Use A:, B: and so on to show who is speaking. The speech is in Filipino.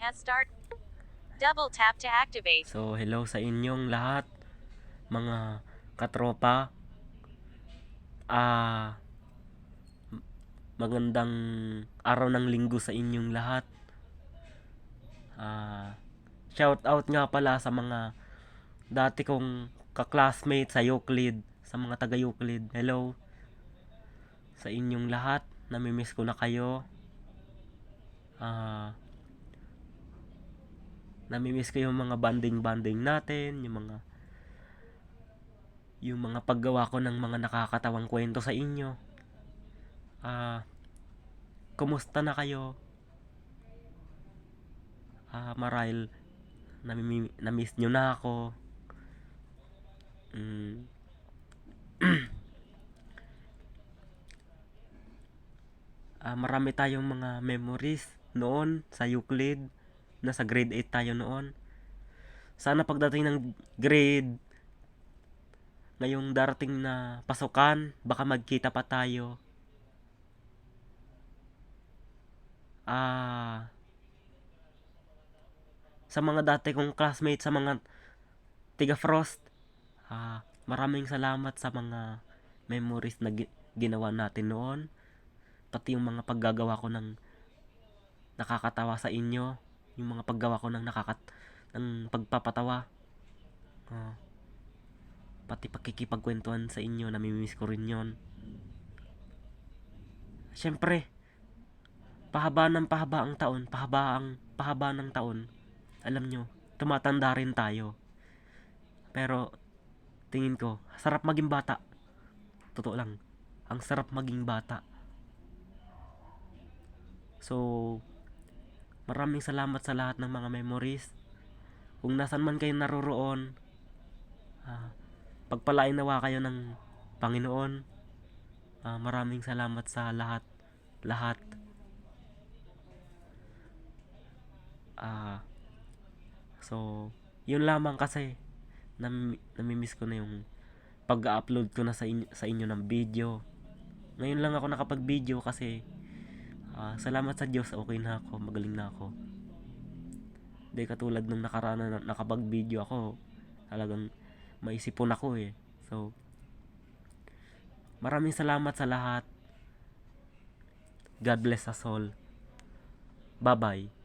A: has start. Double tap to activate.
B: So, hello sa inyong lahat, mga katropa. Ah, m- magandang araw ng linggo sa inyong lahat. Ah, shout out nga pala sa mga dati kong ka-classmate sa Euclid, sa mga taga Euclid. Hello sa inyong lahat. Namimiss ko na kayo. Ah, namimiss ko yung mga banding-banding natin, yung mga yung mga paggawa ko ng mga nakakatawang kwento sa inyo. Ah, kumusta na kayo? Ah, marahil namimi- na-miss nyo na ako. Mm. Ah, marami tayong mga memories noon sa Euclid. Nasa grade 8 tayo noon. Sana pagdating ng grade ngayong darating na pasukan, baka magkita pa tayo. Ah, sa mga dati kong classmates, sa mga tiga Frost, ah, maraming salamat sa mga memories na gi- ginawa natin noon. Pati yung mga paggagawa ko ng nakakatawa sa inyo, yung mga paggawa ko ng nakakat ng pagpapatawa. Ah, pati pakikipagkwentuhan sa inyo, namimiss ko rin yon. Siyempre, pahaba ng pahaba ang taon, pahaba ang pahaba ng taon. Alam nyo, tumatanda rin tayo. Pero, tingin ko, sarap maging bata. Totoo lang, ang sarap maging bata. So, maraming salamat sa lahat ng mga memories. Kung nasan man kayo naroroon, ah, pagpalain nawa kayo ng Panginoon. Ah, maraming salamat sa lahat. Lahat. Ah, so, yun lamang kasi nam namimiss ko na yung pag-upload ko na sa inyo, sa inyo ng video. Ngayon lang ako nakapag-video kasi Ah, salamat sa Diyos, okay na ako, magaling na ako. Hindi katulad nung nakaraan na nakapag-video ako, talagang maisipon ako eh. So, maraming salamat sa lahat. God bless us all. Bye-bye.